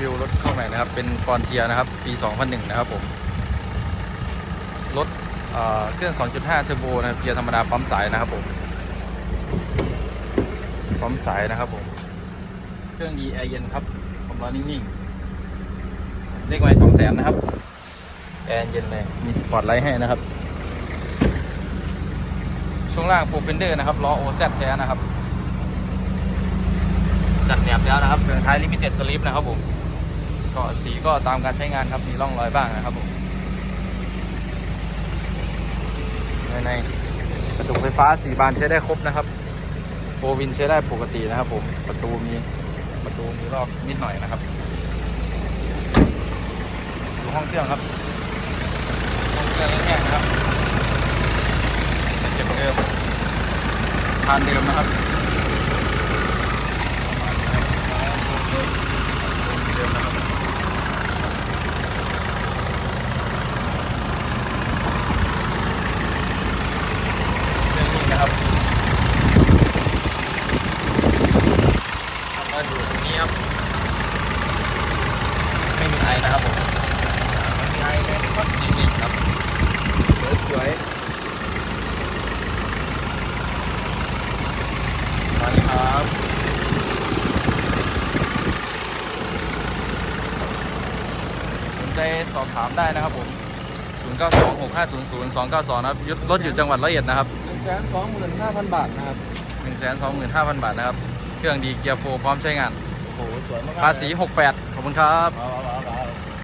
วิวรถเข้าใหม่นะครับ เป็นฟอนเทียนะครับ ปี 2001 นะครับผม รถเอ่อเครื่อง 2.5 เทอร์โบนะครับเกียร์ธรรมดาปั๊มสายนะครับผม ปั๊มสายนะครับผม เครื่องดีแอร์เย็นครับความร้อนนิ่งๆ เลขไม้สองแสนนะครับ แอร์เย็นเลย มีสปอตไลท์ให้นะครับ ช่วงล่างโปรเฟนเดอร์นะครับ ล้อโอแซแท้นะครับ จัดแหนบแล้วนะครับเฟืองท้ายลิมิเต็ดสลิปนะครับผม ก็สีก็ตามการใช้งานครับมีร่องรอยบ้างนะครับผมในในกระจกไฟฟ้าสีบานใช้ได้ครบนะครับโฟวินใช้ได้ปกตินะครับผมประตูมีประตูมีรอบนิดหน่อยนะครับดูห้องเครื่องครับห้องเครื่องแห้งๆนะครับเก็บเดิมทานเดิมนะครับ เดิมนะครับเรื่องนี้นะครับทำมาอยู่ตรงนี้ครับ ไม่มีไอนะครับผมไม่มีไอเลยก็นิ่งๆครับ สวยๆมาเลยครับ สน ใจสอบถามได้นะครับผม 0 9 2 6 5 0 0 2 9 2นะครับรถอยู่จังหวัดร้อยเอ็ดนะครับหนึ่งแสนสองหมื่นห้าพันบาทนะครับ1 2 5 0 0 0 บาทนะครับ เครื่องดีเกียร์โฟร์พร้อมใช้งาน โอ้โหสวยมากๆภาษี 68 ขอบคุณครับว้าวว้าวว้าว